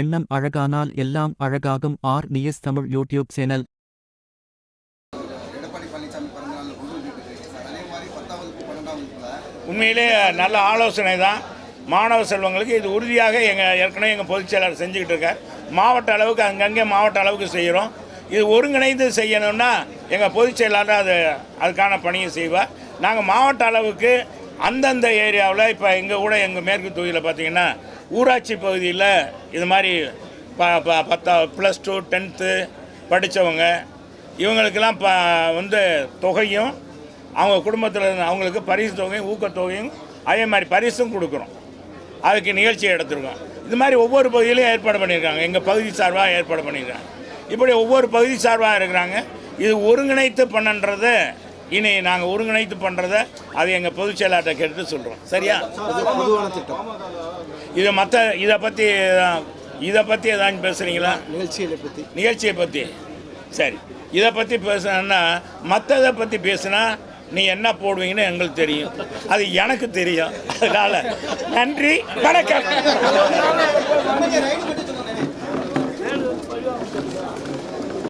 எண்ணம் அழகானால் எல்லாம் அழகாகும். R. News Tamil YouTube channel. உண்மையிலே நல்ல ஆலோசனை தான் மாணவ செல்வங்களுக்கு இது உறுதியாக எங்கள் ஏற்கனவே எங்கள் பொதுச் செயலாளர் செஞ்சுக்கிட்டு இருக்கார். மாவட்ட அளவுக்கு அங்கங்கே மாவட்ட அளவுக்கு செய்கிறோம். இது ஒருங்கிணைந்து செய்யணும்னா எங்கள் பொதுச் செயலாளர் அது அதுக்கான பணியை செய்வார். நாங்கள் மாவட்ட அளவுக்கு அந்தந்த ஏரியாவில் இப்போ எங்கள் கூட எங்கள் மேற்கு தொகுதியில் பார்த்தீங்கன்னா ஊராட்சி பகுதியில் இது மாதிரி ப ப பத்தா ப்ளஸ் டூ டென்த்து படித்தவங்க இவங்களுக்கெல்லாம் ப வந்து தொகையும் அவங்க குடும்பத்தில் இருந்து அவங்களுக்கு பரிசு தொகையும் ஊக்கத்தொகையும் அதே மாதிரி பரிசும் கொடுக்குறோம். அதுக்கு நிகழ்ச்சியை எடுத்துருக்கோம். இது மாதிரி ஒவ்வொரு பகுதியிலையும் ஏற்பாடு பண்ணியிருக்காங்க. எங்கள் பகுதி சார்பாக ஏற்பாடு பண்ணியிருக்காங்க. இப்படி ஒவ்வொரு பகுதி சார்பாக இருக்கிறாங்க. இது ஒருங்கிணைத்து பண்ணன்றத இனி நாங்கள் ஒருங்கிணைத்து பண்ணுறத அது எங்கள் பொதுச் செயலாளர்கிட்ட கேட்டு சொல்கிறோம் சரியா? இதை மற்ற இதை பற்றி இதை பற்றி ஏதாச்சும் பேசுகிறீங்களா நிகழ்ச்சிகளை பற்றி நிகழ்ச்சியை பற்றி சரி. இதை பற்றி பேசுனா மற்றதை பற்றி பேசுனா நீ என்ன போடுவீங்கன்னு எங்களுக்கு தெரியும். அது எனக்கு தெரியும். அதனால நன்றி வணக்கம்.